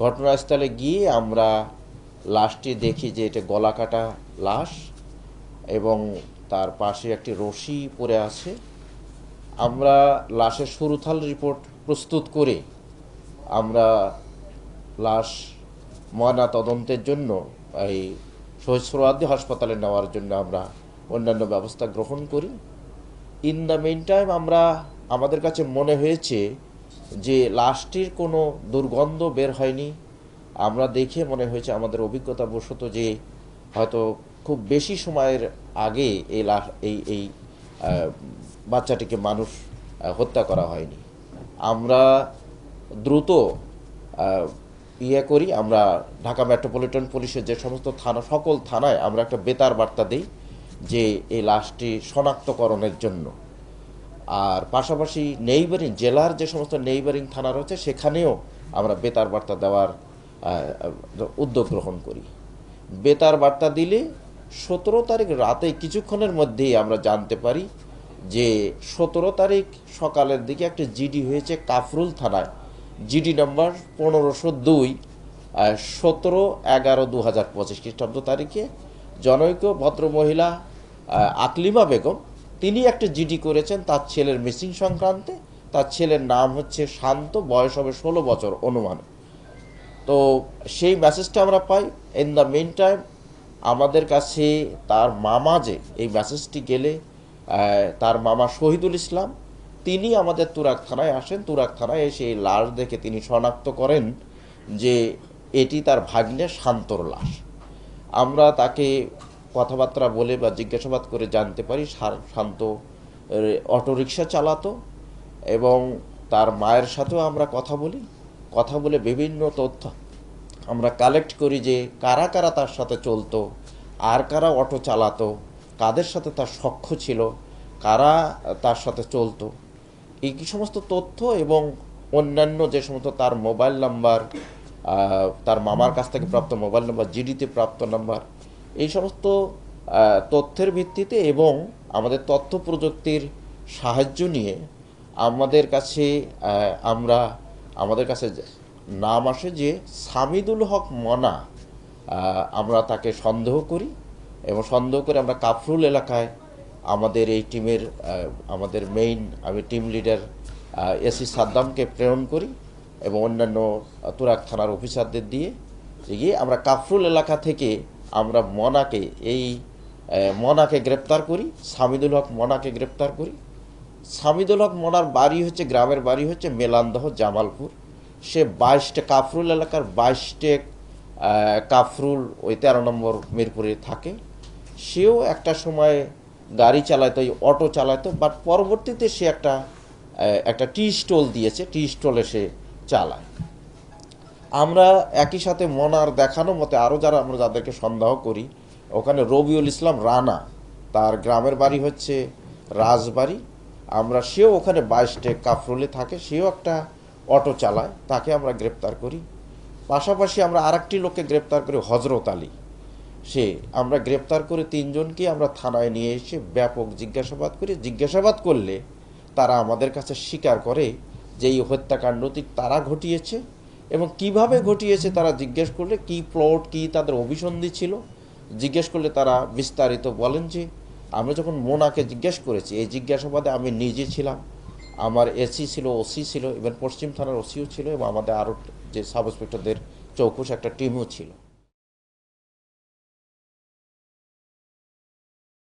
ঘটনাস্থলে গিয়ে আমরা লাশটি দেখি যে এটা গলা কাটা লাশ এবং তার পাশে একটি রশি পড়ে আছে। আমরা লাশের সুরুথাল রিপোর্ট প্রস্তুত করে আমরা লাশ ময়না তদন্তের জন্য এই শহীদ হাসপাতালে নেওয়ার জন্য আমরা অন্যান্য ব্যবস্থা গ্রহণ করি। ইন দ্য মেন টাইম আমরা আমাদের কাছে মনে হয়েছে যে লাশটির কোনো দুর্গন্ধ বের হয়নি, আমরা দেখে মনে হয়েছে আমাদের অভিজ্ঞতা বশত যে হয়তো খুব বেশি সময়ের আগে এই লাশ, এই এই বাচ্চাটিকে মানুষ হত্যা করা হয়নি। আমরা দ্রুত ইয়ে করি, আমরা ঢাকা মেট্রোপলিটন পুলিশের যে সমস্ত থানা, সকল থানায় আমরা একটা বেতার বার্তা দিই যে এই লাশটি শনাক্তকরণের জন্য। আর পাশাপাশি নেইবারিং জেলার যে সমস্ত নেইবারিং থানা রয়েছে, সেখানেও আমরা বেতার বার্তা দেওয়ার উদ্যোগ গ্রহণ করি। বেতার বার্তা দিলে সতেরো তারিখ রাতে কিছুক্ষণের মধ্যেই আমরা জানতে পারি যে সতেরো তারিখ সকালের দিকে একটা জিডি হয়েছে কাফরুল থানায়। জিডি নম্বর পনেরোশো দুই সতেরো এগারো দু হাজার পঁচিশ খ্রিস্টাব্দ তারিখে জনৈক ভদ্রমহিলা আকলিমা বেগম তিনি একটা জিডি করেছেন, তার ছেলের মিসিং সংক্রান্তে। তার ছেলের নাম হচ্ছে শান্ত, বয়স হবে ষোলো বছর অনুমান। তো সেই মেসেজটা আমরা পাই। ইন দ্য মেন টাইম আমাদের কাছে তার মামা যে, এই মেসেজটি গেলে তার মামা শহীদুল ইসলাম, তিনি আমাদের তুরাক থানায় আসেন। তুরাক থানায় এসে এই লাশ দেখে তিনি শনাক্ত করেন যে এটি তার ভাগ্নে শান্তর লাশ। আমরা তাকে কথাবার্তা বলে বা জিজ্ঞাসাবাদ করে জানতে পারি। শান্ত অটোরিকশা চালাতো এবং তার মায়ের সাথেও আমরা কথা বলি। কথা বলে বিভিন্ন তথ্য আমরা কালেক্ট করি যে কারা কারা তার সাথে চলতো, আর কারা অটো চালাতো, কাদের সাথে তার সখ্য ছিল, কারা তার সাথে চলতো। এই সমস্ত তথ্য এবং অন্যান্য যে সমস্ত তার মোবাইল নাম্বার তার মামার কাছ থেকে প্রাপ্ত মোবাইল নাম্বার জিডিতে প্রাপ্ত নাম্বার এই সমস্ত তথ্যের ভিত্তিতে এবং আমাদের তথ্য প্রযুক্তির সাহায্য নিয়ে আমাদের কাছে আমরা আমাদের কাছে নাম আসে যে সামিদুল হক মনা আমরা তাকে সন্দেহ করি এবং সন্দেহ করে আমরা কাফরুল এলাকায় আমাদের এই টিমের আমাদের মেইন আমি টিম লিডার এসি সাদ্দামকে প্রেরণ করি এবং অন্যান্য তুরাক থানার অফিসারদের দিয়ে গিয়ে আমরা কাফরুল এলাকা থেকে আমরা মনাকে এই মনাকে গ্রেপ্তার করি, সামিদুল হক মনাকে গ্রেপ্তার করি। সামিদুল হক মনার বাড়ি হচ্ছে, গ্রামের বাড়ি হচ্ছে মেলান্দহ, জামালপুর। সে বাইশটে কাফরুল এলাকার বাইশটে কাফরুল ওই তেরো নম্বর মিরপুরে থাকে। সেও একটা সময় গাড়ি চালাতো অটো চালাতো বাট পরবর্তীতে সে একটা একটা টি স্টল দিয়েছে, টি স্টলে সে চালায়। আমরা একই সাথে মনার দেখানো মতে আরও যারা আমরা যাদেরকে সন্দেহ করি, ওখানে রবিউল ইসলাম রানা, তার গ্রামের বাড়ি হচ্ছে রাজবাড়ি। আমরা সেও ওখানে বাইশটে কাফরুলে থাকে, সেও একটা অটো চালায়, তাকে আমরা গ্রেপ্তার করি। পাশাপাশি আমরা আরেকটি লোককে গ্রেপ্তার করি হজরত আলী। সে আমরা গ্রেপ্তার করে তিনজনকে আমরা থানায় নিয়ে এসে ব্যাপক জিজ্ঞাসাবাদ করি। জিজ্ঞাসাবাদ করলে তারা আমাদের কাছে স্বীকার করে যে এই হত্যাকাণ্ডটি তারা ঘটিয়েছে। এবং কীভাবে ঘটিয়েছে তারা জিজ্ঞেস করলে, কি প্লট কি তাদের অভিসন্ধি ছিল? জিজ্ঞেস করলে তারা বিস্তারিত বলেন যে, আমরা যখন মোনাকে জিজ্ঞেস করেছি, এই জিজ্ঞাসাবাদে আমি নিজে ছিলাম। আমার এসি ছিল, ওসি ছিল ইভেন পশ্চিম থানার ওসিও ছিল এবং আমাদের আরও যে সাব ইন্সপেক্টরদের চৌকুশ একটা টিমও ছিল।